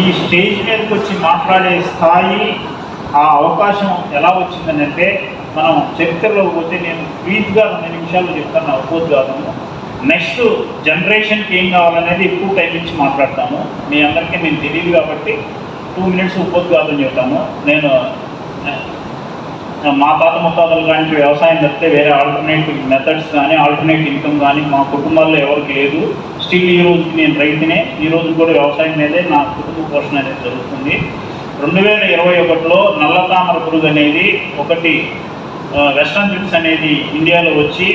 ఈ స్టేజ్ మీదకి వచ్చి మాట్లాడే స్థాయి ఆ అవకాశం ఎలా వచ్చిందని అంటే మనం చరిత్రలో పోతే నేను ప్లీజ్గా రెండు నిమిషాలు చెప్తాను ఉపోద్ఘాతము. నెక్స్ట్ జనరేషన్కి ఏం కావాలనేది ఎక్కువ టైం ఇచ్చి మాట్లాడతాము. మీ అందరికీ నేను తెలియదు కాబట్టి టూ మినిట్స్ ఉపోద్ఘాతం చెప్తాము నేను మా తాత ముత్తాతలు లాంటి వ్యవసాయం తప్పితే వేరే ఆల్టర్నేటివ్ మెథడ్స్ కానీ ఆల్టర్నేట్ ఇన్కమ్ కానీ మా కుటుంబాల్లో ఎవరికి లేదు. స్టిల్ ఈ రోజు నేను రైతునే ఈ రోజు కూడా వ్యవసాయం మీదే నా కుటుంబ పోషణ అనేది జరుగుతుంది. రెండు వేల ఇరవై ఒకటిలో నల్ల తామర పురుగు అనేది ఒకటి వెస్ట్రన్ ట్రిప్స్ అనేది ఇండియాలో వచ్చి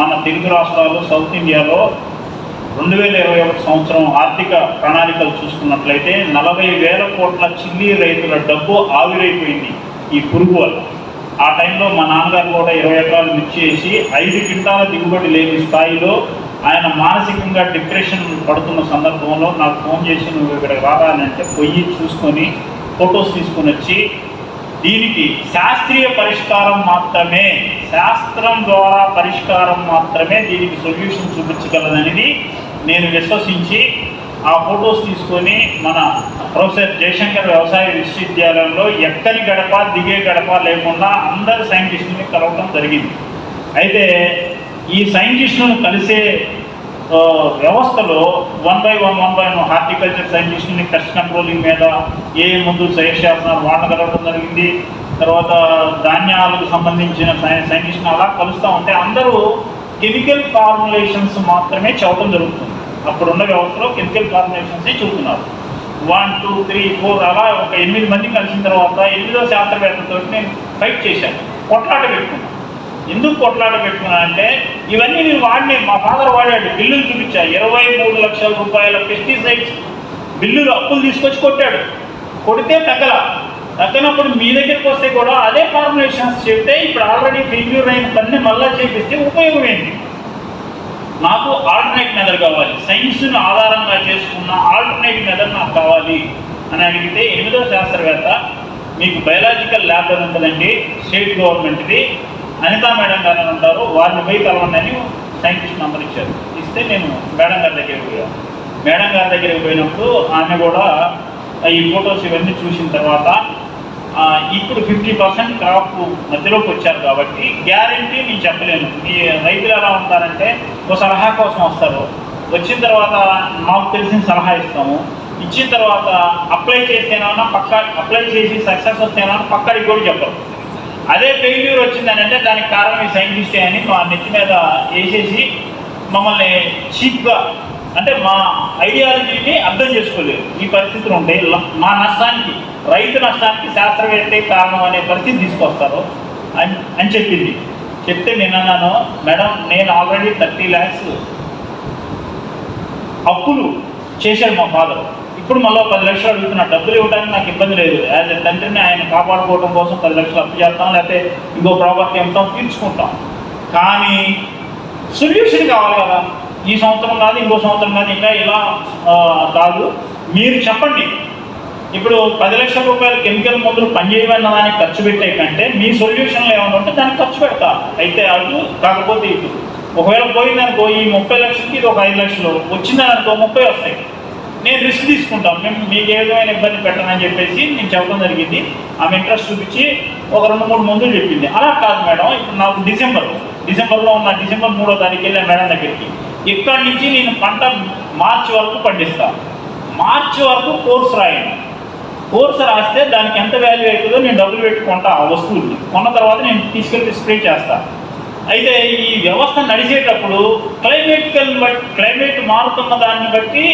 మన తెలుగు రాష్ట్రాలు సౌత్ ఇండియాలో రెండు వేల ఇరవై ఒకటి సంవత్సరం ఆర్థిక ప్రణాళికలు చూసుకున్నట్లయితే నలభై వేల కోట్ల చిల్లీ రైతుల డబ్బు ఆవిరైపోయింది ఈ పురుగు వల్ల. ఆ టైంలో మా నాన్నగారు కూడా ఇరవై ఎకరాలు మిర్చి వేసి ఐదు క్వింటాల దిగుబడి లేని స్థాయిలో ఆయన మానసికంగా డిప్రెషన్ పడుతున్న సందర్భంలో నాకు ఫోన్ చేసి నువ్వు ఇక్కడికి రావాలంటే పొయ్యి చూసుకొని ఫొటోస్ తీసుకొని వచ్చి దీనికి శాస్త్రీయ పరిష్కారం మాత్రమే శాస్త్రం ద్వారా పరిష్కారం మాత్రమే దీనికి సొల్యూషన్ చూపించగలదనేది నేను విశ్వసించి ఆ ఫొటోస్ తీసుకొని మన ప్రొఫెసర్ జయశంకర్ వ్యవసాయ విశ్వవిద్యాలయంలో ఎక్కని గడప దిగే గడప లేకుండా అందరు సైంటిస్టుని కలవడం జరిగింది. అయితే ఈ సైంటిస్టులను కలిసే వ్యవస్థలో one by one one by one horticulture సైంటిస్టుని pest controlling మీద ఏ ముందు సజెస్ట్ చేస్తున్నారు వాళ్ళని కలవడం జరిగింది. తర్వాత ధాన్యాలకు సంబంధించిన సై- సైంటిస్ట్ని అలా కలుస్తూ ఉంటే అందరూ కెమికల్ ఫార్ములేషన్స్ మాత్రమే చదవడం జరుగుతుంది. అప్పుడున్న వ్యవస్థలో కెమికల్ ఫార్ములేషన్సే చెబుతున్నారు. వన్ టూ త్రీ ఫోర్ అలా ఒక ఎనిమిది మంది కలిసిన తర్వాత ఎనిమిదో శాస్త్రవేత్తతో నేను ఫైట్ చేశాను. కొట్లాట పెట్టుకున్నాను. ఎందుకు కొట్లాట పెట్టుకున్నా అంటే ఇవన్నీ నేను వాడిని మా ఫాదర్ వాడాడు బిల్లులు చూపించా ఇరవై మూడు లక్షల రూపాయల పెస్టిసైడ్స్ బిల్లులు అప్పులు తీసుకొచ్చి కొట్టాడు. కొడితే తగ్గల. తగ్గనప్పుడు మీ దగ్గరికి వస్తే కూడా అదే ఫార్ములేషన్స్ చెప్తే ఇప్పుడు ఆల్రెడీ ఫెయిల్యూర్ అయిన పని మళ్ళా చేపిస్తే ఉపయోగం ఏంటి? నాకు ఆల్టర్నేట్ మెథడ్ కావాలి. సైన్స్ను ఆధారంగా చేసుకున్న ఆల్టర్నేట్ మెథడ్ నాకు కావాలి అని అడిగితే ఎనిమిదో శాస్త్రవేత్త మీకు బయలాజికల్ ల్యాబ్ అని ఉంటుందండి స్టేట్ గవర్నమెంట్ది అనితా మేడం గారు అని ఉంటారు వారిని పోయి కలవండి సైంటిస్ట్ నంబర్ ఇచ్చారు. ఇస్తే నేను మేడం గారి దగ్గరికి పోయాను మేడం గారి దగ్గరికి పోయినప్పుడు ఆమె కూడా ఈ ఫొటోస్ ఇవన్నీ చూసిన తర్వాత ఇప్పుడు ఫిఫ్టీ పర్సెంట్ క్రాప్ మధ్యలోకి వచ్చారు కాబట్టి గ్యారంటీ నేను చెప్పలేను. ఈ రైతులు ఎలా ఉంటారంటే ఒక సలహా కోసం వస్తారు. వచ్చిన తర్వాత మాకు తెలిసిన సలహా ఇస్తాము. ఇచ్చిన తర్వాత అప్లై చేస్తేనైనా పక్క అప్లై చేసి సక్సెస్ వస్తేనైనా పక్కడికి కూడా చెప్పరు. అదే ఫెయిల్యూర్ వచ్చిందని అంటే దానికి కారణం ఈ సైంటిస్టే అని మా నెత్తి మీద వేసేసి మమ్మల్ని చీప్గా అంటే మా ఐడియాలజీని అర్థం చేసుకోలేదు. ఈ పరిస్థితులు ఉంటాయి మా నష్టానికి రైతు నష్టానికి శాస్త్రవేత్తే కారణం అనే పరిస్థితి తీసుకొస్తారు అని అని చెప్పింది. చెప్తే నేను అన్నాను మేడం నేను ఆల్రెడీ థర్టీ ల్యాక్స్ అప్పులు చేశాడు మా ఫాదర్ ఇప్పుడు మళ్ళీ పది లక్షలు అడుగుతున్నా. డబ్బులు ఇవ్వడానికి నాకు ఇబ్బంది లేదు. యాజ్ ఎ తండ్రిని ఆయన కాపాడుకోవడం కోసం పది లక్షలు అప్పు చేస్తాం లేకపోతే ఇంకో ప్రాపర్టీ అమ్ముతాం తీర్చుకుంటాం. కానీ సొల్యూషన్ కావాలి కదా. ఈ సంవత్సరం కాదు ఇంకో సంవత్సరం కాదు ఇంకా ఇలా కాదు. మీరు చెప్పండి. ఇప్పుడు పది లక్షల రూపాయలు కెమికల్ మందులు పనిచేయమన్న దానికి ఖర్చు పెట్టే కంటే మీ సొల్యూషన్లో ఏమైనా ఉంటే దానికి ఖర్చు పెడతా. అయితే అటు కాకపోతే ఇటు. ఒకవేళ పోయిందనుకో ఈ ముప్పై లక్షలకి ఇది ఒక ఐదు లక్షలు. వచ్చిందనుకో ముప్పై వస్తాయి. నేను రిస్క్ తీసుకుంటాం. మేము మీకు ఏ విధమైన ఇబ్బంది పెట్టనని చెప్పేసి నేను చెప్పడం జరిగింది. ఆమె ఇంట్రెస్ట్ చూపించి ఒక రెండు మూడు మందులు చెప్పింది. అలా కాదు మేడం ఇప్పుడు నాకు డిసెంబర్. డిసెంబర్లో ఉన్న డిసెంబర్ మూడో తారీఖు వెళ్ళాను మేడం దగ్గరికి. ఇక్కడి నుంచి నేను పంట మార్చి వరకు పండిస్తాను మార్చి వరకు కోర్స్ రాయండి. కోర్స్ రాస్తే దానికి ఎంత వాల్యూ అవుతుందో నేను డబ్బులు పెట్టుకుంటా ఆ వస్తువుని. కొన్న తర్వాత నేను తీసుకెళ్ళి స్ప్రే చేస్తాను అయితే ఈ వ్యవస్థ నడిచేటప్పుడు క్లైమేటికల్ బట్టి క్లైమేట్ మారుతున్న దాన్ని బట్టి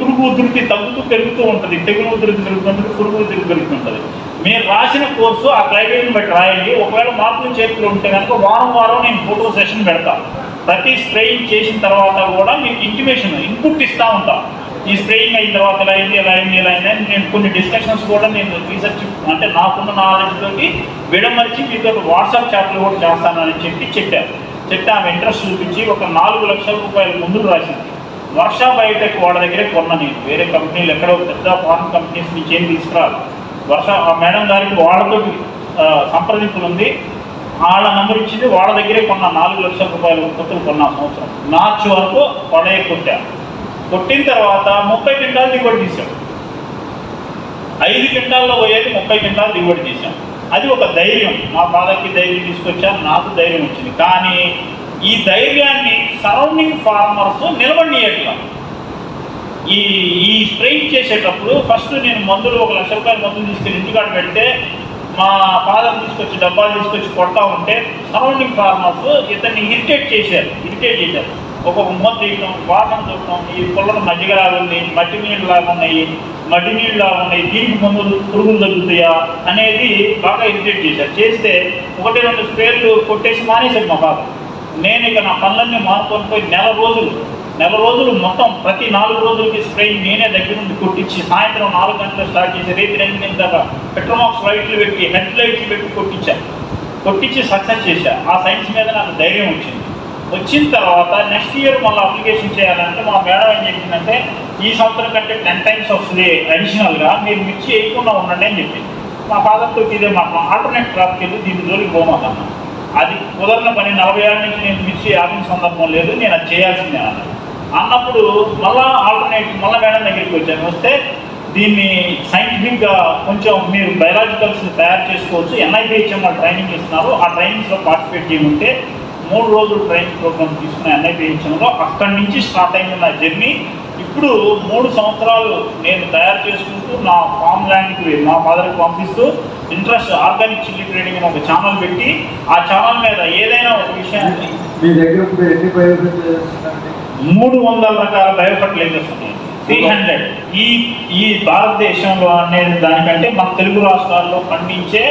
పురుగు ఉధృతి తగ్గుతూ పెరుగుతూ ఉంటుంది. తెగులు ఉధృతి పెరుగుతుంటుంది పురుగు ఉధృతి పెరుగుతుంటుంది మీరు రాసిన కోర్సు ఆ క్లైమేట్ని బట్టి రాయండి. ఒకవేళ మార్పులు చేతులు ఉంటే కనుక వారం వారం నేను ఫోటో సెషన్ పెడతాను ప్రతి స్ప్రేయింగ్ చేసిన తర్వాత కూడా మీకు ఇంటిమేషన్ ఇన్పుట్ ఇస్తూ ఉంటాం. ఈ స్ప్రేయింగ్ అయిన తర్వాత ఇలా అయింది ఇలా అయింది ఇలా అయింది అని నేను కొన్ని డిస్కషన్స్ కూడా నేను రీసెర్చ్ అంటే నాకున్న నాలెడ్జ్ తోటి విడమరిచి మీతో వాట్సాప్ చాట్లు కూడా చేస్తానని చెప్పి చెప్పారు. చెప్తే ఆమె ఇంట్రెస్ట్ చూపించి ఒక నాలుగు లక్షల రూపాయల ముందు రాసింది. వర్ష బయోటెక్ వాళ్ళ దగ్గరే కొన్నా నేను. వేరే కంపెనీలు ఎక్కడో పెద్ద ఫారెన్ కంపెనీస్ నుంచి ఏం తీసుకురాదు వర్ష ఆ మేడం గారికి వాళ్ళతో సంప్రదింపులు ఉంది. వాళ్ళ నంబర్ ఇచ్చింది వాళ్ళ దగ్గరే కొన్న. నాలుగు లక్షల రూపాయల ఉత్పత్తులు కొన్న సంవత్సరం. మార్చి వరకు పడే కొట్టాను కొట్టిన తర్వాత ముప్పై క్వింటాలు దిగుబడి తీసాడు ఐదు క్వింటాల్లో పోయేది ముప్పై క్వింటాలు దిగుబడి చేశాం. అది ఒక ధైర్యం. మా బాధకి ధైర్యం తీసుకొచ్చాను నాకు ధైర్యం వచ్చింది. కానీ ఈ ధైర్యాన్ని సరౌండింగ్ ఫార్మర్స్ నిలబడియట్లా ఈ ఈ స్ప్రేయింగ్ చేసేటప్పుడు ఫస్ట్ నేను మందులు ఒక లక్ష రూపాయల మందులు తీసుకెళ్ళి ఇంటికాడ పెడితే మా ఫాదర్ తీసుకొచ్చి డబ్బాలు తీసుకొచ్చి కొడతా ఉంటే సరౌండింగ్ ఫార్మర్స్ ఇతన్ని ఇరిటేట్ చేశారు ఇరిటేట్ చేశారు. ఒక్కొక్క మొద్దు తీయటం వాసన చూడటం ఈ పుల్లలు మజ్జిగలాగా ఉన్నాయి మట్టి నీళ్ళు లాగా ఉన్నాయి మట్టి నీళ్ళులాగా ఉన్నాయి దీనికి ముందు పురుగులు తగ్గుతాయా అనేది బాగా ఇరిటేట్ చేశారు. చేస్తే ఒకటి రెండు స్ప్రేలు కొట్టేసి మానేశారు మా బాబు. నేను ఇక నా పనులన్నీ మానుకొని పోయి నెల రోజులు నెల రోజులు మొత్తం ప్రతి నాలుగు రోజులకి స్ప్రేయింగ్ నేనే దగ్గర నుండి కొట్టించి సాయంత్రం నాలుగు గంటలకు స్టార్ట్ చేసి రేపు ఎనిమిది గంటల దాకా పెట్రోమాక్స్ లైట్లు పెట్టి హెడ్ లైట్లు పెట్టి కొట్టించాను కొట్టించి సక్సెస్ చేశాను ఆ సైన్స్ మీద నాకు ధైర్యం వచ్చింది. వచ్చిన తర్వాత నెక్స్ట్ ఇయర్ మళ్ళీ అప్లికేషన్ చేయాలంటే మా మేడం ఏం చెప్పిందంటే ఈ సంవత్సరం కంటే టెన్ టైమ్స్ వస్తుంది అడిషనల్గా మీరు మిర్చి వేయకుండా ఉండండి అని చెప్పింది. మా ఫాదర్తో ఇదే మా ఆల్టర్నేట్ క్రాప్కి వెళ్ళి దీని జోలికి పోమాకన్నా. అది కుదరని పని నలభై ఏళ్ళ నుంచి నేను మిర్చి ఆపిన సందర్భం లేదు నేను అది చేయాల్సిందే అన్నాను అన్నప్పుడు మళ్ళా ఆల్టర్నేట్ మళ్ళా మేడం దగ్గరికి వచ్చాను. వస్తే దీన్ని సైంటిఫిక్గా కొంచెం మీరు బయలాజికల్స్ తయారు చేసుకోవచ్చు ఎన్ఐపిహెచ్ఎం ట్రైనింగ్ ఇస్తున్నారు ఆ ట్రైనింగ్స్లో పార్టిసిపేట్ చేయమంటే మూడు రోజులు ట్రైనింగ్ ప్రోగ్రామ్ తీసుకున్న ఎన్ఐపిహెచ్ఎంలో అక్కడి నుంచి స్టార్ట్ అయింది నా జర్నీ. ఇప్పుడు మూడు సంవత్సరాలు నేను తయారు చేసుకుంటూ నా ఫామ్ ల్యాండ్కి మా ఫాదర్కి పంపిస్తూ ఇంట్రెస్ట్ ఆర్గానిక్ చిల్లీ ట్రేడింగ్ అని ఒక ఛానల్ పెట్టి ఆ ఛానల్ మీద ఏదైనా ఒక విషయాన్ని మీ దగ్గర ఎన్ని మూడు వందల రకాల బయో ఫర్టిలైజర్స్ ఉన్నాయి. Three hundred. ఈ ఈ భారతదేశంలో అనేది దానికంటే మన తెలుగు రాష్ట్రాల్లో పండించే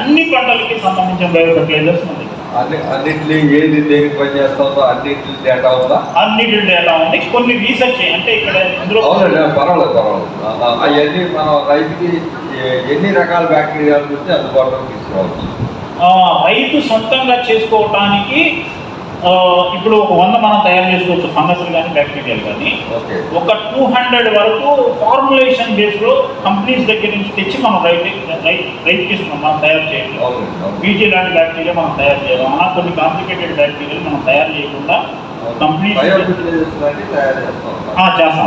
అన్ని పంటలకి సంబంధించిన బయో ఫర్టిలైజర్స్ ఉన్నాయి. అన్ని అన్నింటినీ ఏది దేనికి పని చేస్తుందో అన్నింటి డేటా ఉందా? అన్నిటి డేటా ఉంది. కొన్ని రీసెర్చ్ అంటే ఇక్కడ ఇందులో అవునండి పర్వాలేదు పర్వాలేదు. అవన్నీ మనం రైతుకి ఎన్ని రకాల బ్యాక్టీరియాల తీసుకోవచ్చు. ఆ, రైతు సొంతంగా చేసుకోవటానికి ఇప్పుడు ఒక వంద మనం తయారు చేసుకోవచ్చు ఫంగస్లు కానీ బ్యాక్టీరియాలు కానీ. ఒక టూ హండ్రెడ్ వరకు ఫార్ములేషన్ బేస్లో కంపెనీస్ దగ్గర నుంచి తెచ్చి మనం రైతు రైతుకి ఇస్తున్నాం మనం తయారు చేయాలి. బీటీ లాంటి బ్యాక్టీరియా మనం తయారు చేయాలి అలా కొన్ని కాంప్లికేటెడ్ బ్యాక్టీరియాలు మనం తయారు చేయకుండా తయారు చేస్తూ.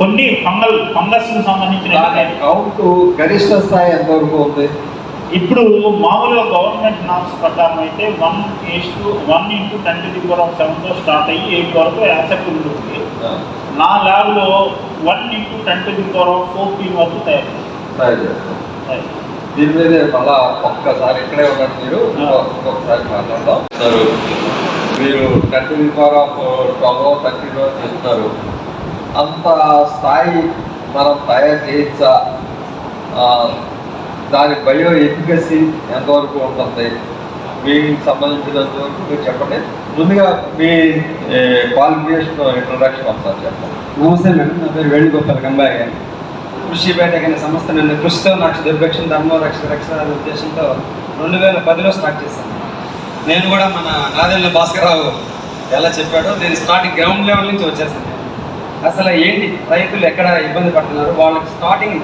కొన్ని ఫంగల్ ఫంగస్ సంబంధించిన కౌంట్ గరిష్ట స్థాయి ఎంతవరకు ఉంది? ఇప్పుడు మామూలుగా గవర్నమెంట్ నామ్స్ ప్రకారం అయితే one as to one into ten to the power of సెవెన్తో start అయ్యి ఎయిట్ వరకు యాక్సెప్టబుల్ ఆ, నా ల్యాబ్లో one into ten to the power of fourteen వరకు తయారు. దీని మీద మళ్ళా ఒక్కసారి ఇక్కడే ఉన్నట్టు మీరు. ఒక్కొక్కసారి మాట్లాడదాం. సార్ మీరు thirty power of twelve thirty చెప్తున్నారు. అంత స్థాయి మనం తయారు చేయొచ్చా దాని బయో ఎఫికసీ ఎంతవరకు ఉంటుంది? మీకు సంబంధించినంత వరకు మీరు చెప్పండి. ముందుగా మీ క్వాలిఫికేషన్ ఇంట్రొడక్షన్ ఒకసారి చెప్పండి. నమస్తే మేడం నా పేరు వేణుగోపాల్ గంబాయి కృషి బయట అనే సంస్థ నేను కృషితో నాకు దుర్భిక్షణ ధర్మం రక్ష అనే ఉద్దేశంతో రెండు వేల పదిలో స్టార్ట్ చేశాను. నేను కూడా మన నాదెళ్ళ భాస్కరరావు ఎలా చెప్పాడో నేను స్టార్టింగ్ గ్రౌండ్ లెవెల్ నుంచి వచ్చేసాను. అసలు ఏంటి? రైతులు ఎక్కడ ఇబ్బంది పడుతున్నారు? వాళ్ళకి స్టార్టింగ్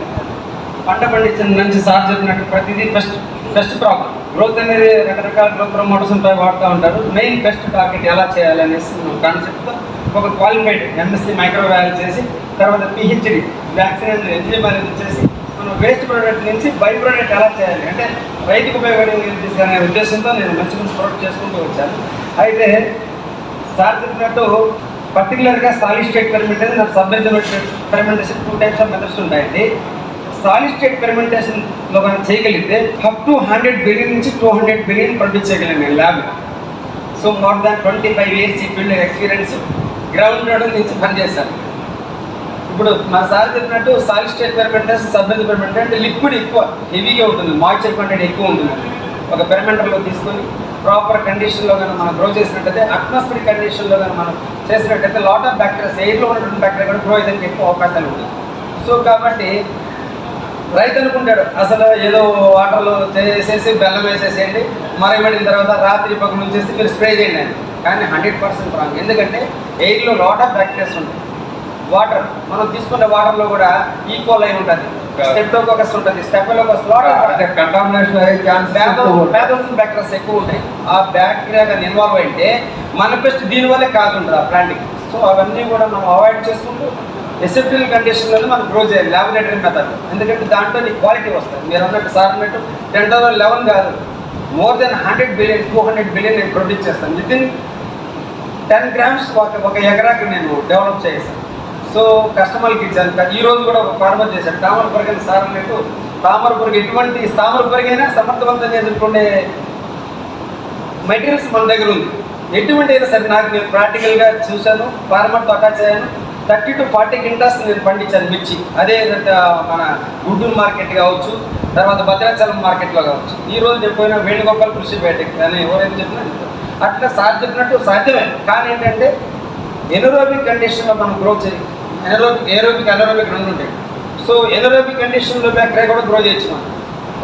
పంట పండించిన నుంచి సార్ చెప్పినట్టు ప్రతిదీ బెస్ట్ బెస్ట్ ప్రాబ్లం గ్రోత్ అనేది రకరకాల గ్రోత్ ప్రమోటర్స్ ఉంటాయి వాడుతూ ఉంటారు. మెయిన్ బెస్ట్ టార్గెట్ ఎలా చేయాలి అనేసి కాన్సెప్ట్తో ఒక క్వాలిఫైడ్ ఎంఎస్సీ మైక్రోబయాలజీ చేసి తర్వాత పిహెచ్డి వ్యాక్సిన్ ఎంజిఎం అనేది చేసి మనం వేస్ట్ ప్రోడక్ట్ నుంచి బై ప్రోడక్ట్ ఎలా చేయాలి? అంటే రైతుకు ఉపయోగపడే ఉద్దేశంతో నేను మంచి మంచి ప్రోడక్ట్ చేసుకుంటూ వచ్చాను. అయితే సార్ చెప్పినట్టు పర్టికులర్గా సాలిడ్ స్టేట్ అనేది నాకు sub fermentation two types of methods ఉంటాయండి. సాలిడ్ స్టేట్ పెర్మెంటేషన్లో మనం చేయగలిగితే అప్ టు హండ్రెడ్ బిలియన్ నుంచి టూ హండ్రెడ్ బిలియన్ ప్రొడ్యూస్ చేయగలను నేను lab so more than twenty five years ఈ ఫీల్డ్ ఎక్స్పీరియన్స్ గ్రౌండ్ లెవెల్ నుంచి పనిచేశాను ఇప్పుడు మా సార్ చెప్పినట్టు సాలిడ్ స్టేట్ పెర్మెంటేషన్ సబ్మెజర్ పెర్మెంటేషన్ అంటే లిక్విడ్ ఎక్కువ హెవీగా ఉంటుంది. మాయిశ్చర్ కంటెంట్ ఎక్కువ ఉంటుంది. ఒక పెర్మెంటర్లో తీసుకొని ప్రాపర్ కండిషన్లో కానీ మనం గ్రో చేసినట్టయితే అట్మాస్ఫియర్ కండిషన్లో కానీ మనం చేసినట్టయితే లాట్ ఆఫ్ బ్యాక్టీరియా ఎయిర్లో ఉన్నటువంటి బ్యాక్టీరియా కూడా గ్రో అయ్యేందుకు ఎక్కువ అవకాశాలు ఉంటాయి. సో కాబట్టి రైతు అనుకుంటాడు. అసలు ఏదో వాటర్లో చేసేసి బెల్లం వేసేసేయండి మరగబడిన తర్వాత రాత్రి పక్కన నుంచేసి మీరు స్ప్రే చేయండి అని. కానీ హండ్రెడ్ పర్సెంట్ రాంగ్. ఎందుకంటే ఎయిర్లో లాట్ ఆఫ్ బ్యాక్టీరియాస్ ఉంటాయి వాటర్ మనం తీసుకునే వాటర్లో కూడా ఈక్వల్ అయి ఉంటుంది. స్టెప్టోకోకస్ ఉంటుంది. స్టెప్టోకోకస్ లాట్ అంటే కంటామినేషన్ అయ్యే ఛాన్స్ బ్యాక్టీరియాస్ ఎక్కువ ఉంటాయి. ఆ బ్యాక్టీరియా కానీ ఇన్వాల్వ్ అయితే మన పెస్ట్ దీనివల్లే కాదు ఉంటుంది ఆ ప్లాంట్కి సో అవన్నీ కూడా మనం అవాయిడ్ చేసుకుంటూ ఎసెప్టిల్ కండిషన్లో మనం గ్రో చేయాలి ల్యాబొరేటరీ మెథడ్ ఎందుకంటే దాంట్లో నీకు క్వాలిటీ వస్తుంది. మీరు అన్నట్టు సార్ అన్నట్టు టెన్ థౌసండ్ లెవెన్ కాదు. More than hundred billion two hundred billion నేను ప్రొడ్యూస్ చేస్తాను. విత్ ఇన్ టెన్ గ్రామ్స్ ఒక ఒక ఎకరాకి నేను డెవలప్ చేశాను సో కస్టమర్కి ఇచ్చాను. ఈ రోజు కూడా ఒక ఫార్మర్ చేశాను తామర పురగని సార్ అన్నట్టు తామర పురుగు ఎటువంటి తామర పురుగైనా సమర్థవంతంగా ఎదుర్కొనే మెటీరియల్స్ మన దగ్గర ఉంది. ఎటువంటి అయినా సరే నాకు నేను ప్రాక్టికల్గా చూశాను ఫార్మర్తో అటాచ్ అయ్యాను థర్టీ టు ఫార్టీ క్వింటాల్స్ నేను పండించాను మిర్చి. అదే విధంగా మన గుంటూరు మార్కెట్ కావచ్చు తర్వాత భద్రాచలం మార్కెట్లో కావచ్చు. ఈ రోజు నేను పోయిన వేణుగోపాల్ కృషి బయటకి ఎవరైతే చెప్పినా అట్లా సార్ చెప్పినట్టు సాధ్యమే. కానీ ఏంటంటే ఎనరోబిక్ కండిషన్లో మనం గ్రో చేయాలి ఎనరోబిక్ ఏరోబిక్ అనరోబిక్ రెండు ఉంటాయి. సో ఎనరోబిక్ కండిషన్లో బ్యాక్టీరియా కూడా గ్రో చేయొచ్చు మనం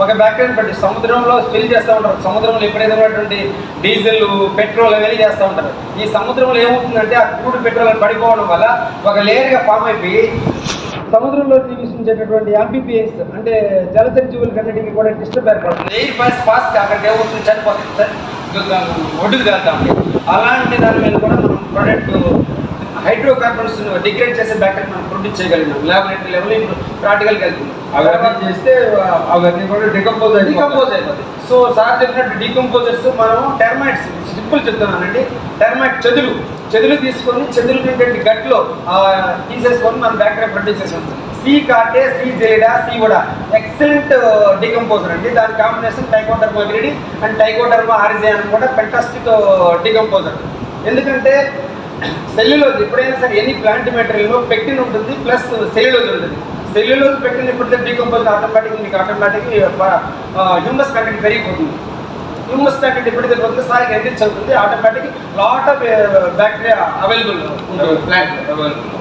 ఒక బ్యాక్టీరియా బట్టి సముద్రంలో ఫిల్ చేస్తూ ఉంటారు. సముద్రంలో ఎప్పుడైతే ఉన్నటువంటి డీజిల్ పెట్రోల్ అవన్నీ చేస్తూ ఉంటారు. ఈ సముద్రంలో ఏమవుతుందంటే ఆ క్రూడ్ పెట్రోల్ అని పడిపోవడం వల్ల ఒక లేయర్గా ఫామ్ అయిపోయి సముద్రంలో జీవించేటటువంటి ఎంపీపీఎస్ అంటే జలచర జీవులకి అన్నిటికీ కూడా డిస్టర్బ్ ఏర్పడుతుంది. ఎయిర్ పాస్ పాస్ అక్కడ ఏమవుతుంది? చనిపోతుంది సార్ ఒడ్డుకు వెళ్తా. అలాంటి దాని మీద కూడా మనం ప్రొడక్ట్ హైడ్రోకార్బన్స్ డిగ్రేడ్ చేసే బ్యాక్టీరియా మనం ప్రొడ్యూస్ చేయగలిగినాం. ల్యాబొరేటరీ లెవెల్ వెళ్తుంది అవన్నీ చేస్తే అవన్నీ కూడా డికంపోజ్ డికంపోజ్ అయిపోతుంది సో సార్ చెప్పినట్టు డీకంపోజర్స్ మనం టెర్మైట్స్ సింపుల్ చెప్తున్నానండి. టెర్మైట్ చెదులు. చెదులు తీసుకొని చెదులు ఉన్నటువంటి గట్లో తీసేసుకొని మనం బ్యాక్టీరియా ప్రొడ్యూస్ చేసాం సి కాటే సి జెలిడా సి కూడా ఎక్సలెంట్ డికంపోజర్ అండి. దాని combination trichoderma viride and trichoderma ఆరిజే అని కూడా ఫెంటాస్టిక్ డికంపోజర్ ఎందుకంటే సెల్యులోజ్ ఎప్పుడైనా సరే ఎనీ ప్లాంట్ మెటీరియల్లో పెక్టిన్ ఉంటుంది ప్లస్ సెల్యులోజ్ ఉంటుంది. సెల్యులోజ్ పెక్టిన్ ఎప్పుడైతే డీకంపోజ్ ఆటోమేటిక్ మీకు ఆటోమేటిక్ హ్యూమస్ కంటెంట్ పెరిగిపోతుంది. హ్యూమస్ కంటెంట్ ఎప్పుడైతే పోతుంది సారికి ఎంట్రీచ్ అవుతుంది automatic lot of bacteria available ఉంటుంది ప్లాంట్.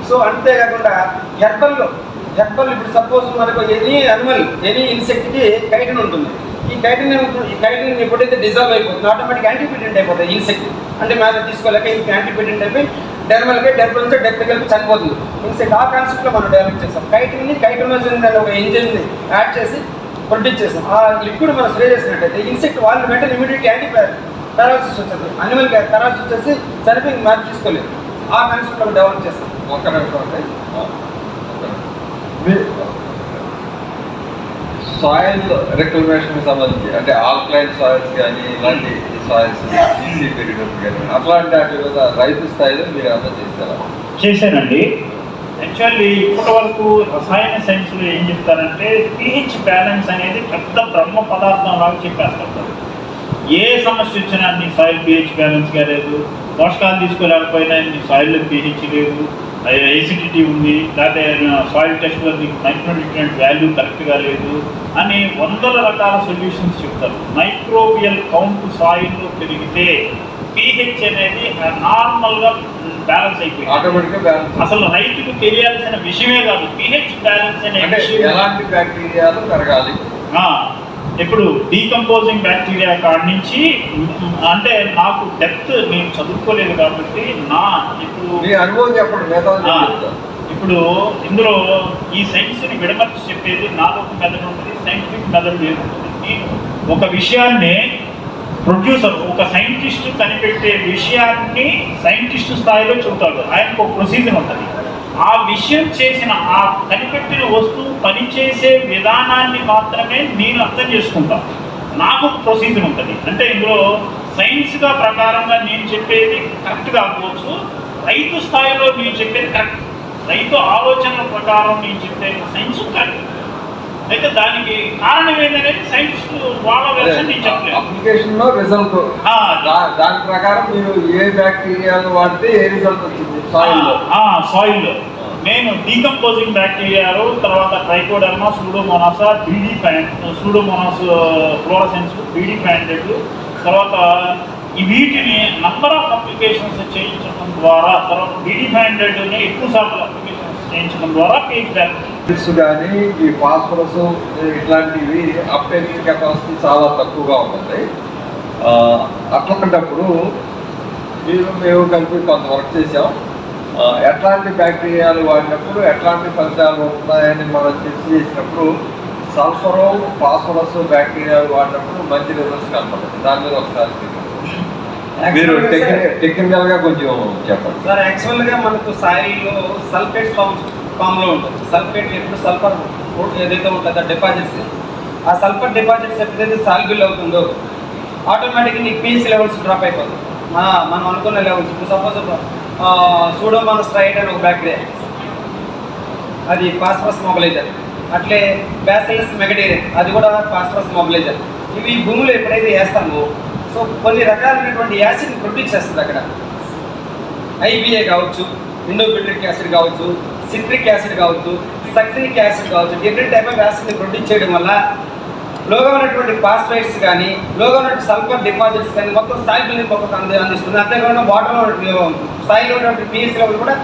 సో అంతేకాకుండా హెర్బల్లో హెర్బల్ ఇప్పుడు సపోజ్ మనకు ఎనీ అనిమల్ ఎనీ ఇన్సెక్ట్కి కైటిన్ ఉంటుంది. ఈ కైటిన్ ఏమవుతుంది? ఈ కైటిన్ ఎప్పుడైతే డిజాల్వ్ అయిపోతుంది ఆటోమేటిక్ యాంటీపీడెంట్ అయిపోతుంది ఇన్సెక్ట్ అంటే మేత తీసుకోలేక ఇంక యాంటీపీడెంట్ అయిపోయి డెర్మల్కి డెర్మల్ నుంచి డెప్త్ కలిపి చనిపోతుంది. ఇన్సెక్ట్ ఆ కాన్సెప్ట్లో మనం డెవలప్ చేస్తాం. కైటిన్ని కైటోనోజన్ అనే ఒక ఎంజిన్ని యాడ్ చేసి ప్రొడ్యూస్ చేస్తాం. ఆ లిక్విడ్ మనం స్ప్రే చేసినట్టయితే ఇన్సెక్ట్ వాళ్ళు వెంటనే ఇమీడియట్ యాంటీ పెరాలసిస్ వచ్చేది అనిమల్ పెరాలసిస్ వచ్చేసి చనిపోయి మ్యాప్ తీసుకోలేదు. ఆ కాన్సెప్ట్లో డెవలప్ చేస్తాం. ఒక్క నిమిషం అండి. మీ సాయిల్ రిక్లమేషన్ సంబంధించి అంటే ఆల్కలైన్ సాయిల్స్ కానీ ఇలాంటి సాయిల్స్ ఈసీ పీరియడ్ కానీ అట్లాంటి వాటి మీద రైతు స్థాయిలో మీరు అంతా చేస్తారా? చేశానండి. యాక్చువల్లీ ఇప్పటి వరకు రసాయన సైన్స్లో ఏం చెప్తారంటే పిహెచ్ బ్యాలెన్స్ అనేది పెద్ద బ్రహ్మ పదార్థం లాగా చెప్పేస్తుంటారు ఏ సమస్య వచ్చినా నీ సాయిల్ పిహెచ్ బ్యాలెన్స్గా లేదు పోషకాలు తీసుకోలేకపోయినా నీ సాయిల్లో పిహెచ్ లేదు. ఎసిడిటీ ఉంది లేకపోతే సాయిల్ టెస్ట్లో నీకు మైక్రోన్యూట్రియంట్ వాల్యూ కరెక్ట్గా లేదు అని వందల రకాల సొల్యూషన్స్ చెప్తారు. మైక్రోబియల్ కౌంట్ సాయిల్లో పెరిగితే పిహెచ్ అనేది నార్మల్గా బ్యాలెన్స్ అయిపోయింది. అసలు రైతుకు తెలియాల్సిన విషయమే కాదు పిహెచ్ బ్యాలెన్స్ అనే అంటే విషయం ఎలాంటి బ్యాక్టీరియాలు పెరగాలి? ఇప్పుడు డీకంపోజింగ్ బ్యాక్టీరియా కాడి నుంచి అంటే నాకు డెప్త్ నేను చదువుకోలేదు కాబట్టి నా ఇప్పుడు అనుభవం చెప్పండి ఇప్పుడు ఇందులో ఈ సైన్స్ని విడమర్చి చెప్పేది నాలో ఒక మెథడ్ ఉంటుంది సైంటిఫిక్ మెథడ్ వేరు నేను ఒక విషయాన్ని ప్రొడ్యూసర్ ఒక సైంటిస్ట్ కనిపెట్టే విషయాన్ని సైంటిస్ట్ స్థాయిలో చెబుతాడు. ఆయనకు ఒక ప్రొసీజర్ ఉంటుంది. ఆ విషయం చేసిన ఆ కనిపెట్టిన వస్తువు పనిచేసే విధానాన్ని మాత్రమే నేను అర్థం చేసుకుంటాను నాకు ప్రొసీజర్ ఉంటుంది. అంటే ఇందులో సైన్స్గా ప్రకారంగా నేను చెప్పేది కరెక్ట్ కాకపోవచ్చు రైతు స్థాయిలో నేను చెప్పేది కరెక్ట్ రైతు ఆలోచనల ప్రకారం నేను చెప్పేది సైన్స్ కరెక్ట్ అయితే దానికి కారణం ఏంటనేది సైంటిస్ట్ వాళ్ళ వెర్షన్ నేను చెప్పలేదు. అప్లికేషన్లో రిజల్ట్ దాని ప్రకారం మీరు ఏ బ్యాక్టీరియాలు వాడితే ఏ రిజల్ట్ వచ్చింది సాయిల్లో. సాయిల్ నేను డీకంపోజింగ్ బ్యాక్టీరియాలు తర్వాత ట్రైకోడర్మా సూడోమోనాస్ బీడీ ఫ్యాన్ సూడోమోనాస్ ఫ్లోరసెన్స్ బీడీ ఫ్యాండెడ్ తర్వాత ఈ వీటిని నంబర్ ఆఫ్ అప్లికేషన్స్ చేయించడం ద్వారా తర్వాత బీడీ ఫ్యాండెడ్ని ఎక్కువ సార్లు అప్లికేషన్స్ చేయించడం ద్వారా పేజ్ కానీ ఈ ఫాస్ఫరస్ ఇట్లాంటివి అప్టేకింగ్ కెపాసిటీ చాలా తక్కువగా ఉంటుంది. అట్లాంటప్పుడు మీరు మేము కలిపి కొంత వర్క్ చేసాం ఎట్లాంటి బ్యాక్టీరియాలు వాడినప్పుడు ఎట్లాంటి ఫలితాలు వస్తున్నాయని మనం చర్చ చేసినప్పుడు సల్ఫరు ఫాస్ఫరస్ బ్యాక్టీరియాలు వాడినప్పుడు మంచి రిజల్ట్స్ కనపడుతుంది దాని మీద ఒకసారి మీరు టెక్నికల్గా కొంచెం చెప్పండి. సార్ యాక్చువల్గా మనకు సాయిల్లో సల్ఫేట్ ఫామ్స్ ఫామ్లో ఉంటుంది. సల్ఫేట్ ఎప్పుడు సల్ఫర్ ఏదైతే ఉంటుందో డిపాజిట్స్ ఆ సల్ఫర్ డిపాజిట్స్ ఎప్పుడైతే సాల్బిల్ అవుతుందో ఆటోమేటిక్గా నీకు పీఎస్ లెవెల్స్ డ్రాప్ అయిపోతుంది మన అనుకున్న లెవెల్స్ ఇప్పుడు సపోజ్ సూడోమాన్ స్ట్రైట్ అని ఒక బ్యాక్టీరియా అది ఫాస్ఫరస్ మొబలైజర్ అట్లే బ్యాసిలస్ మెగడేరియన్ అది కూడా ఫాస్ఫరస్ మొబలైజర్ ఇవి భూమిలో ఎప్పుడైతే వేస్తామో సో కొన్ని రకాలైనటువంటి యాసిడ్ ప్రొడ్యూస్ చేస్తుంది అక్కడ. ఐబిఏ కావచ్చు ఇండోబిట్రిక్ యాసిడ్ కావచ్చు సిట్రిక్ యాసిడ్ కావచ్చు సక్సినిక్ యాసిడ్ కావచ్చు డిఫరెంట్ టైప్ ఆఫ్ యాసిడ్ని ప్రొడ్యూస్ చేయడం వల్ల లోగా ఉన్నటువంటి పాస్ఫైట్స్ కానీ లోగా ఉన్నటువంటి సల్ఫర్ డిపాజిట్స్ కానీ మొత్తం సాయిల్ మొత్తం అంది అందిస్తుంది. అంతేకాకుండా వాటర్లో um, స్థాయిలో ఉన్నటువంటి పిఎస్ లెవెల్ కూడా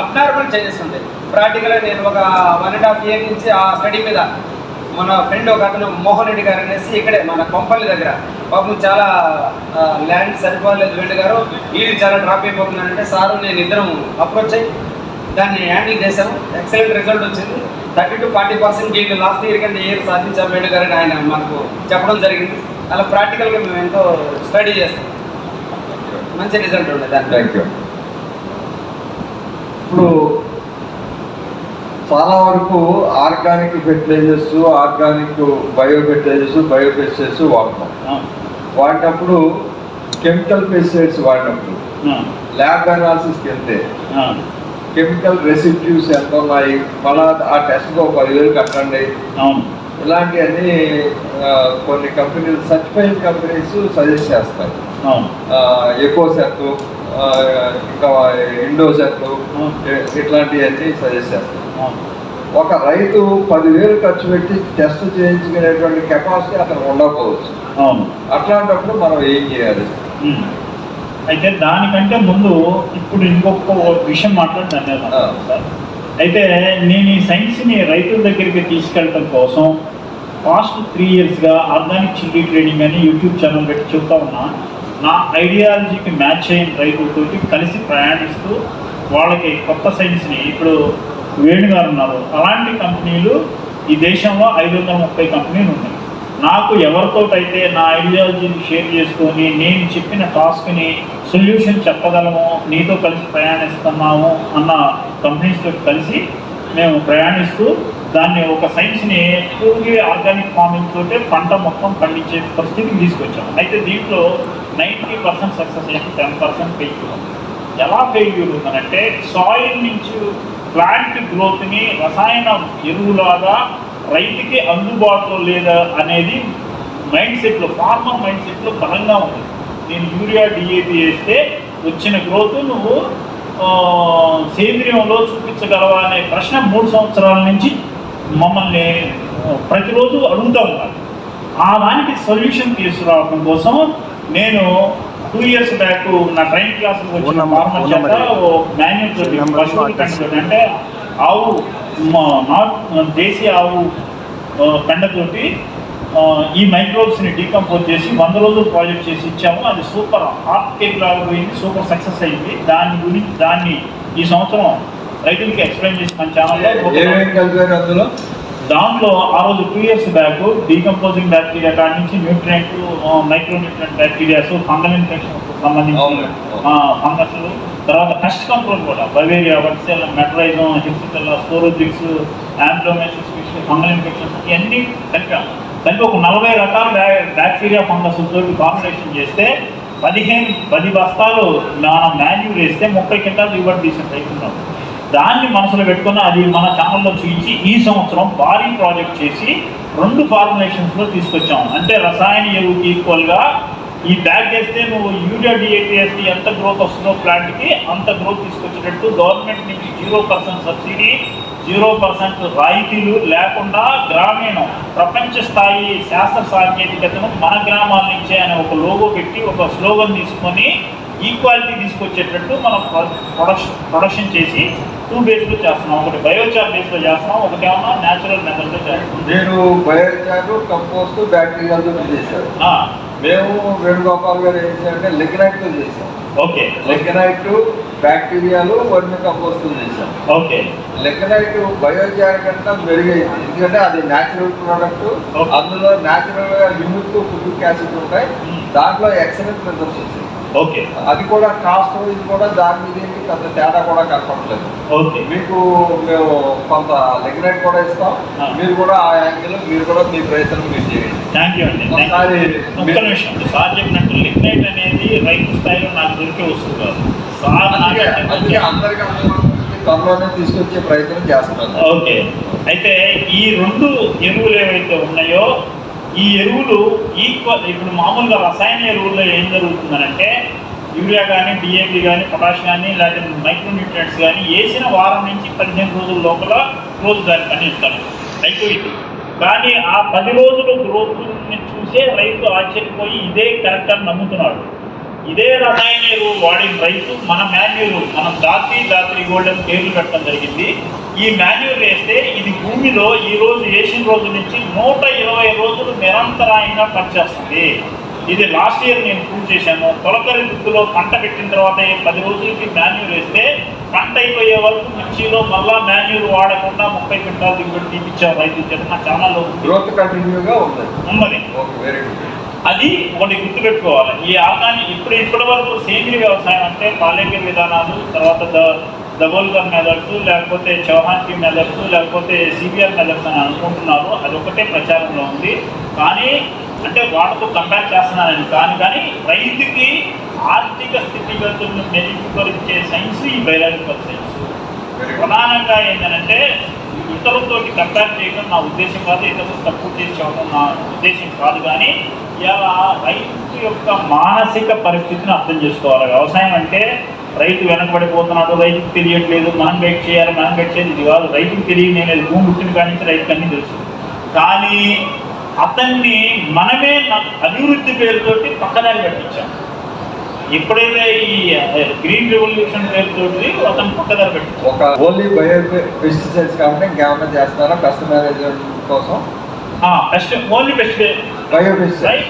అబ్నార్మల్ చేంజెస్ ఉంటాయి. ప్రాక్టికల్గా నేను ఒక వన్ అండ్ హాఫ్ ఇయర్ నుంచి ఆ స్టడీ మీద మన ఫ్రెండ్ ఒక అతను మోహన్ రెడ్డి గారు అనేసి ఇక్కడే మన కొంపల్లి దగ్గర. పాపం చాలా ల్యాండ్ సరిపోలేదు రెడ్డి గారు. వీళ్ళు చాలా డ్రాప్ అయిపోతున్నారంటే సారు నేను ఇద్దరం అప్రోచ్ అయ్యి దాన్ని హ్యాండిల్ చేశాము. ఎక్సలెంట్ రిజల్ట్ వచ్చింది. థర్టీ టు ఫార్టీ పర్సెంట్ వీళ్ళు లాస్ట్ ఇయర్ కంటే ఇయర్ సాధించాం రెడ్డి గారు అని ఆయన మనకు చెప్పడం జరిగింది. అలా ప్రాక్టికల్గా మేము ఎంతో స్టడీ చేస్తాం. మంచి రిజల్ట్ ఉండే దాంట్లో థ్యాంక్ యూ ఇప్పుడు చాలా వరకు organic fertilizers organic bio fertilizers bio pesticides వాడతాం. వాడినప్పుడు కెమికల్ పెస్టిసైడ్స్ వాడినప్పుడు ల్యాబ్ అనాలిసిస్కి వెళ్తే కెమికల్ రెసిడ్యూస్ ఎంత ఉన్నాయి? మళ్ళా ఆ టెస్ట్కి ఒక పదివేలు కట్టండి. ఇలాంటివన్నీ కొన్ని కంపెనీలు సర్టిఫైడ్ కంపెనీస్ సజెస్ట్ అవును. ఎక్కువ సెట్ ఇంకా ఇండో సెట్ ఇట్లాంటివన్నీ సజెస్ట్ చేస్తారు ఒక రైతు పదివేలు ఖర్చు పెట్టి టెస్ట్ చేయించుకునేటువంటి కెపాసిటీ అతను ఉండకపోవచ్చు. అవును. అట్లాంటప్పుడు మనం ఏం చేయాలి. అయితే దానికంటే ముందు ఇప్పుడు ఇంకొక విషయం మాట్లాడతాను. సార్ అయితే నేను ఈ సైన్స్ని రైతుల దగ్గరికి తీసుకెళ్ళటం కోసం పాస్ట్ త్రీ ఇయర్స్గా ఆర్గానిక్ చిల్లీ ట్రైనింగ్ అని యూట్యూబ్ ఛానల్ పెట్టి చెప్తా ఉన్నా. నా ఐడియాలజీకి మ్యాచ్ అయిన రైతులతోటి కలిసి ప్రయాణిస్తూ వాళ్ళకి కొత్త సైన్స్ని ఇప్పుడు వేణు గారు ఉన్నారు. అలాంటి కంపెనీలు ఈ దేశంలో ఐదు వందల ముప్పై కంపెనీలు ఉన్నాయి. నాకు ఎవరితోటైతే నా ఐడియాలజీని షేర్ చేసుకొని నేను చెప్పిన టాస్క్ని సొల్యూషన్ చెప్పగలము నీతో కలిసి ప్రయాణిస్తున్నాము అన్న కంపెనీస్తో కలిసి మేము ప్రయాణిస్తూ దాన్ని ఒక సైన్స్ని పూర్తి ఆర్గానిక్ ఫార్మింగ్ తోటే పంట మొత్తం పండించే పరిస్థితికి తీసుకొచ్చాము. అయితే దీంట్లో నైంటీ పర్సెంట్ సక్సెస్ అయింది టెన్ పర్సెంట్ ఫెయిల్యూర్ ఉంది ఎలా ఫెయిల్యూర్ ఉందనంటే సాయిల్ నుంచి ప్లాంట్ గ్రోత్ని రసాయన ఎరువులాగా రైతుకి అందుబాటులో లేదా అనేది మైండ్ సెట్లో ఫార్మర్ మైండ్ సెట్లో బలంగా ఉంది. నేను యూరియా డిఏపి వేస్తే వచ్చిన గ్రోత్ నువ్వు సేంద్రియంలో చూపించగలవా అనే ప్రశ్న మూడు సంవత్సరాల నుంచి మమ్మల్ని ప్రతిరోజు అడుగుతూ ఉన్నారు. ఆ దానికి సొల్యూషన్ తీసుకురావడం కోసం నేను టూ ఇయర్స్ బ్యాక్ నా ట్రైన్ క్లాస్ వచ్చిన ఫార్మర్ చేత మాన్యువల్ అంటే ఆవు మ- నాట్ దేశీయ ఆవు పెండతోటి ఈ మైక్రోబ్స్ని డీకంపోజ్ చేసి వంద రోజులు ప్రాజెక్ట్ చేసి ఇచ్చాము. అది సూపర్ హాట్ కేక్ లాగా పోయింది సూపర్ సక్సెస్ అయింది. దాని గురించి దాన్ని ఈ సంవత్సరం రైతులకి ఎక్స్ప్లెయిన్ చేసి మన ఛానల్లో అందులో? దాంట్లో ఆ రోజు two years back decomposing bacteria కాడి నుంచి nutrient micro nutrient bacterias fungal infection సంబంధించి అవును. ఫంగస్ తర్వాత పెస్ట్ కంట్రోల్ కూడా బవేరియా వర్సెల్ మెట్రైజం హిప్సికల్లా స్టోరోజిక్స్ యాంప్లోమేసిస్ ఫంగల్ ఇన్ఫెక్షన్స్ ఇవన్నీ కలిపాం. కలిపి ఒక నలభై రకాల బ్యా- బ్యాక్టీరియా ఫంగస్ తోటి ఫార్ములేషన్ చేస్తే పదిహేను పది బస్తాలు మనం మాన్యూర్ వేస్తే ముప్పై క్వింటాలు దిగుబడి తీసిన రైతున్నాం దాన్ని మనసులో పెట్టుకుని అది మన ఛానల్లో చూపించి ఈ సంవత్సరం భారీ ప్రాజెక్ట్ చేసి రెండు ఫార్ములేషన్స్లో తీసుకొచ్చాము అంటే రసాయన ఎరువుకి ఈక్వల్గా ఈ బ్యాగ్ వేస్తే నువ్వు యూరియా డిఏపి ఎంత గ్రోత్ వస్తుందో ప్లాంట్కి అంత గ్రోత్ తీసుకొచ్చేటట్టు గవర్నమెంట్ నుంచి zero percent subsidy zero percent రాయితీలు లేకుండా గ్రామీణం ప్రపంచ స్థాయి శాస్త్ర సాంకేతికతను మన గ్రామాల నుంచే అనే ఒక లోగో పెట్టి ఒక స్లోగన్ తీసుకొని ఈక్వాలిటీ తీసుకొచ్చేటట్టు మనం ప్రొడక్షన్ ప్రొడక్షన్ చేసి టూ బేస్లో చేస్తున్నాం. ఒకటి బయోచార్ బేస్లో చేస్తున్నాం ఒకటి ఏమన్నా న్యాచురల్ మెథడ్లో చేస్తున్నాం. మీరు బయోచారు కంపోస్ట్ బ్యాక్టీరియాలతో చేశారు ఆ, మేము వేణుగోపాల్ గారు ఏం చేశారంటే లిగ్నైట్తో చేశాం. ఓకే. లిగ్నైట్ బ్యాక్టీరియాలు వర్మి కంపోస్ట్ చేశాం. ఓకే. లెక్కనైట్ బయోచార్ కంటే మెరుగైంది. ఎందుకంటే అది న్యాచురల్ ప్రోడక్ట్. అందులో న్యాచురల్గా లిమిట్ ఫుడ్ యాసిడ్ ఉంటాయి. దాంట్లో ఎక్సలెంట్ రిజల్ట్స్ వచ్చాయి. ఓకే. అది కూడా కాస్ట్ ఇది కూడా దాని మీద ఏంటి పెద్ద తేడా కూడా కనపడలేదు. ఓకే. మీకు మేము కొంత లెగ్నైట్ కూడా ఇస్తాం. మీరు కూడా ఆ యాంగిల్ మీరు కూడా మీ ప్రయత్నం మీరు చేయండి. థ్యాంక్ యూ అండి. ఒకసారి ఒక్క నిమిషం. సార్ చెప్పినట్టు లిగ్నైట్ అనేది రైతు స్థాయిలో నాకు దొరికే వస్తువు కాదు. సార్ అందరికీ అందుబాటులోకి త్వరలోనే తీసుకొచ్చే ప్రయత్నం చేస్తున్నాను. ఓకే. అయితే ఈ రెండు ఎరువులు ఏవైతే ఉన్నాయో ఈ ఎరువులు ఈక్వల్ ఇప్పుడు మామూలుగా రసాయన ఎరువుల్లో ఏం జరుగుతుందనంటే యూరియా కానీ డిఏపి కానీ పొటాష్ కానీ లేకపోతే మైక్రోన్యూట్రియంట్స్ కానీ వేసిన వారం నుంచి పదిహేను రోజుల లోపల రోజు దాన్ని పని రైతు అయిపోయింది కానీ ఆ పది రోజుల గ్రోత్ని చూసే రైతు ఆశ్చర్యపోయి ఇదే కరెక్ట్ అని నమ్ముతున్నాడు. ఇదే రసాయన ఎరువు వాడిన రైతు మన మాన్యూర్ మనం దాత్రి దాత్రి గోల్డెన్ పేర్లు పెట్టడం జరిగింది. ఈ మాన్యూర్ వేస్తే ఇది భూమిలో ఈ రోజు వేసిన రోజు నుంచి నూట ఇరవై రోజులు నిరంతరాయంగా పనిచేస్తుంది. ఇది లాస్ట్ ఇయర్ నేను ప్రూవ్ చేశాను. తొలకరి దుక్కులో పంట పెట్టిన తర్వాత పది రోజులకి మాన్యూర్ వేస్తే పంట అయిపోయే వరకు మిర్చిలో మళ్ళా మాన్యూర్ వాడకుండా ముప్పై క్వింటాలు దిగుబడి తీపిచ్చారు రైతు చేత నా ఛానల్లో. గ్రోత్ కంటిన్యూగా ఉంది. ఉన్నది. అది ఒకటి గుర్తుపెట్టుకోవాలి. ఈ ఆకాన్ని ఇప్పుడు ఇప్పటి వరకు సేంద్రీయ వ్యవసాయం అంటే పాలేకర్ విధానాలు తర్వాత దబోల్కర్ మెథడ్స్ లేకపోతే చౌహాన్కి మెథడ్స్ లేకపోతే సిబిఆర్ మెథడ్స్ అని అనుకుంటున్నారు. అది ఒకటే ప్రచారంలో ఉంది. కానీ అంటే వాళ్ళతో కంపేర్ చేస్తున్నానని కానీ కానీ రైతుకి ఆర్థిక స్థితిగతులను మెరుగుపరిచే సైన్స్ ఈ బయలాజికల్ సైన్స్ ప్రధానంగా ఏంటంటే ఇతరులతోటి కంపేర్ చేయడం నా ఉద్దేశం కాదు ఇతరులు తక్కువ చేసి నా ఉద్దేశం కాదు. కానీ ఇలా రైతు యొక్క మానసిక పరిస్థితిని అర్థం చేసుకోవాలి. వ్యవసాయం అంటే రైతు వెనకబడిపోతున్నాడు రైతుకు తెలియట్లేదు మనం గైడ్ చేయాలి మనం గైడ్ చేయాలి. ఇది కాదు రైతుకు తెలియదు నేను భూమి పుట్టిన కాడి నుంచి రైతుకు అన్నీ తెలుసు. కానీ అతన్ని మనమే అభివృద్ధి పేరుతోటి పక్కదారి పట్టించాం ఎప్పుడైతే ఈ గ్రీన్ రెవల్యూషన్ పేరుతోటి అతను పక్కదారి పెట్టించాం ఒక ఓన్లీ బయో పెస్టిసైడ్స్ కాకుండా ఇంకేమైనా చేస్తున్నారా? పెస్ట్ మేనేజ్మెంట్ కోసం? Pest only bio pesticide